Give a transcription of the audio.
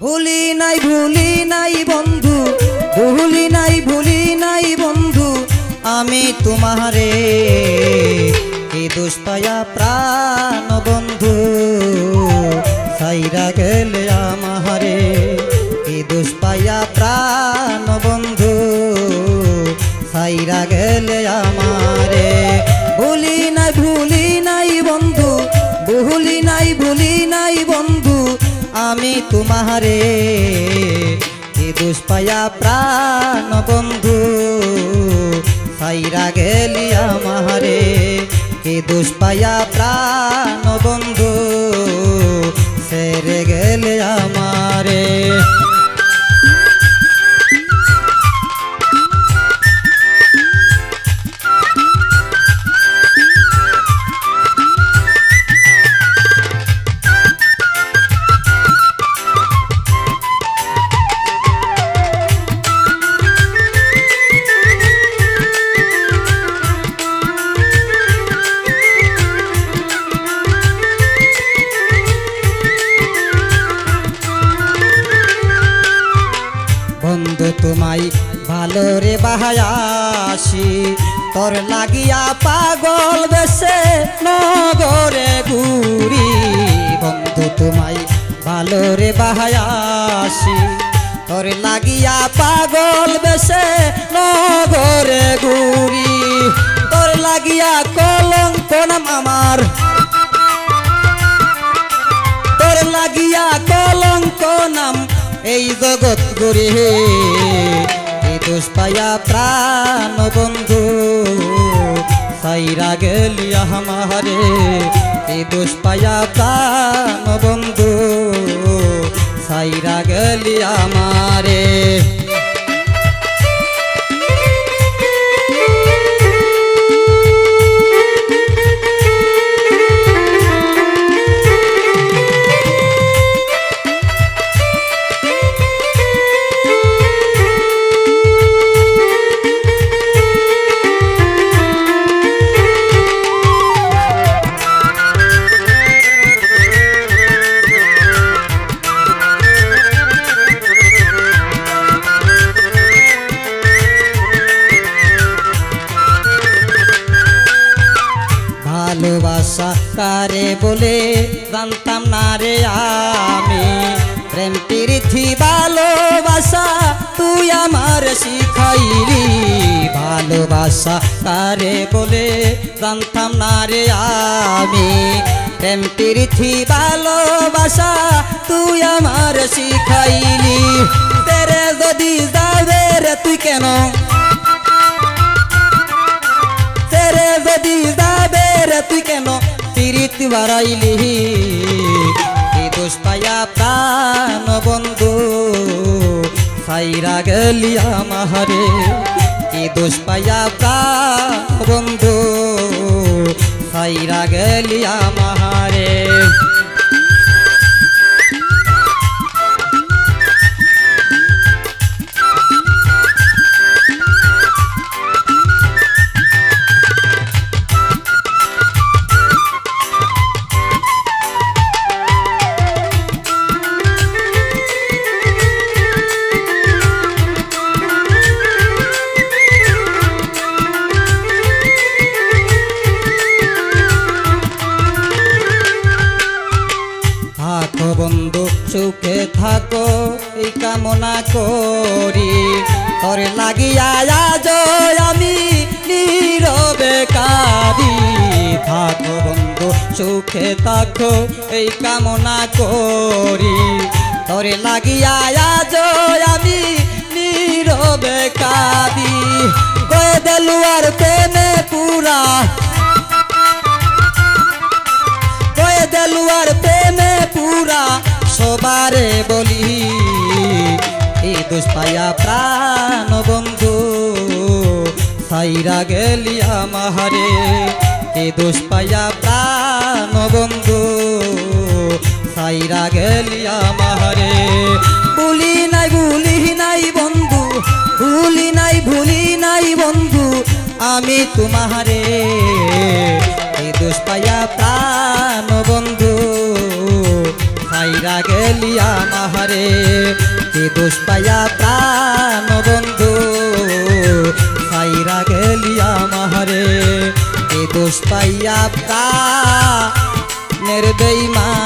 ভুলি নাই ভুলি নাই বন্ধু, ভুলি নাই ভুলি নাই বন্ধু, আমি তোমারে কি দুষ্পায়া প্রাণ বন্ধু, সাইরা গেলে আমারে কি দুষ্পায়া প্রাণ বন্ধু, সাইরা গেলে আমারে ভুলি না ভুলি আমি তোমারে কি দোষ পায়া প্রাণ বন্ধু? সাইরা গেলি আমারে কি দোষ পায়া প্রাণ বন্ধু? তোমায় ভালো রে বাহায়াসি। তোর লাগিয়া পাগল বেসে নগরে ঘুরি। বন্ধু তোমায়, ভালো রে বাহায়াসি। তোর লাগিয়া পাগল বেসে নগরে ঘুরি। তোর লাগিয়া কলঙ্ক নাম আমার। তোর লাগিয়া কলঙ্ক নাম এই জগৎ গুরি এই দোষ পায়া প্রাণ বন্ধু। সাইরা গেলিয়া আমারে এই দোষ পায়া প্রাণ বন্ধু। সাইরা গেলিয়া কারে বলে জানতাম না রে আমি। প্রেম প্রীতি, ভালোবাসা, তুই আমার শিখাইলি। ভালোবাসা কারে বলে জানতাম না রে আমি। প্রেম প্রীতি, ভালোবাসা, তুই আমার শিখাইলি। তেরে যদি যাবে রে তুই কেন? তেরে যদি যাবে রে তুই কেন? বাড়াইলি। এ দোষ প্রাণ বন্ধু সাইরা গেলি আমারে। এ দোষ পায়া প্রাণ বন্ধু সাইরা গেলি আমারে। বন্ধু সুখে থাকো, এই কামনা করি। তরে লাগিয়া আজ আমি নীরবে কারি থাকো বন্ধু সুখে থাকো, এই কামনা করি। তরে লাগিয়া আজ আমি সবারে বলি এই দোষ পাইয়া প্রাণ বন্ধু সাইরা গেলি আমারে এই দোষ পাইয়া প্রাণ বন্ধু সাইরা গেলি আমারে। বলি নাই, ভুলি নাই বন্ধু, ভুলি নাই ভুলি নাই বন্ধু, আমি তোমারে এই দোষ পাইয়া প্রাণ বন্ধু। মেরা গেলিয়া আমারে। তে দোষ পাইয়া প্রাণ বন্ধু সাইরা গেলিয়া আমারে। তে দোষ পাইয়া প্রাণের বেইমান